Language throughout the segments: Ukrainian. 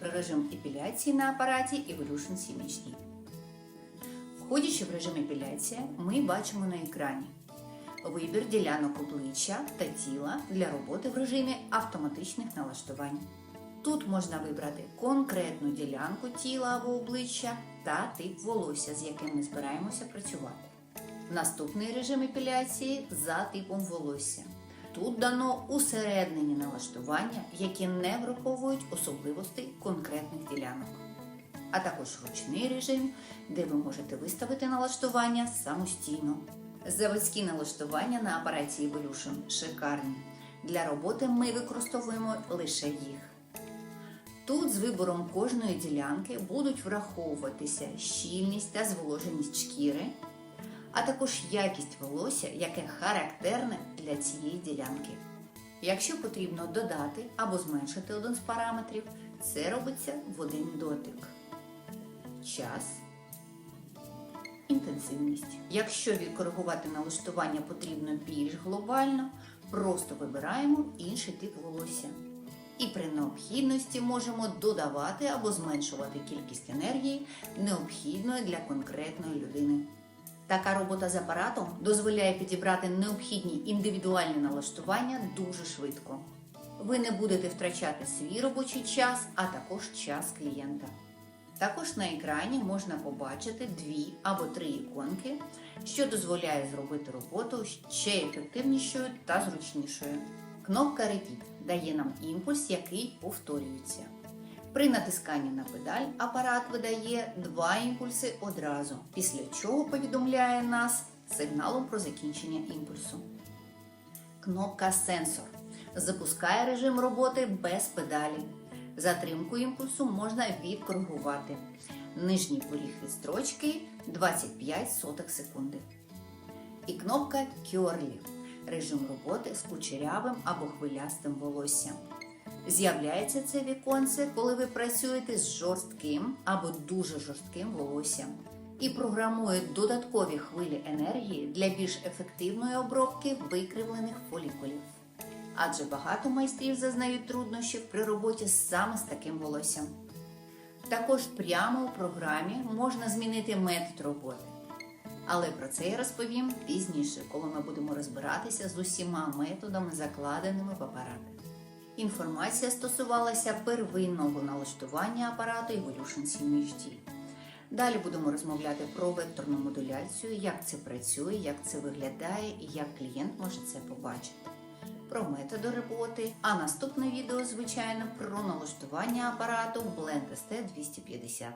режим епіляції на апараті Evolution 7 HD. Входячи в режим епіляції, ми бачимо на екрані вибір ділянок обличчя та тіла для роботи в режимі автоматичних налаштувань. Тут можна вибрати конкретну ділянку тіла або обличчя та тип волосся, з яким ми збираємося працювати. Наступний режим епіляції за типом волосся. Тут дано усереднені налаштування, які не враховують особливостей конкретних ділянок. А також ручний режим, де ви можете виставити налаштування самостійно. Заводські налаштування на апараті Evolution шикарні. Для роботи ми використовуємо лише їх. Тут з вибором кожної ділянки будуть враховуватися щільність та зволоженість шкіри, а також якість волосся, яке характерне для цієї ділянки. Якщо потрібно додати або зменшити один з параметрів, це робиться в один дотик. Час. Інтенсивність. Якщо відкоригувати налаштування потрібно більш глобально, просто вибираємо інший тип волосся. І при необхідності можемо додавати або зменшувати кількість енергії, необхідної для конкретної людини. Така робота з апаратом дозволяє підібрати необхідні індивідуальні налаштування дуже швидко. Ви не будете втрачати свій робочий час, а також час клієнта. Також на екрані можна побачити дві або три іконки, що дозволяє зробити роботу ще ефективнішою та зручнішою. Кнопка Repeat дає нам імпульс, який повторюється. При натисканні на педаль апарат видає два імпульси одразу, після чого повідомляє нас сигналом про закінчення імпульсу. Кнопка Сенсор запускає режим роботи без педалі. Затримку імпульсу можна відкоригувати. Нижній поріг від строчки 25 сотих секунди. І кнопка Curly режим роботи з кучерявим або хвилястим волоссям. З'являється це віконце, коли ви працюєте з жорстким або дуже жорстким волоссям і програмує додаткові хвилі енергії для більш ефективної обробки викривлених фолікулів. Адже багато майстрів зазнають труднощів при роботі саме з таким волоссям. Також прямо у програмі можна змінити метод роботи. Але про це я розповім пізніше, коли ми будемо розбиратися з усіма методами, закладеними в апарат. Інформація стосувалася первинного налаштування апарату Evolution 7 HD. Далі будемо розмовляти про векторну модуляцію, як це працює, як це виглядає і як клієнт може це побачити. Про методи роботи, а наступне відео, звичайно, про налаштування апарату Blend ST 250.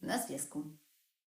На зв'язку.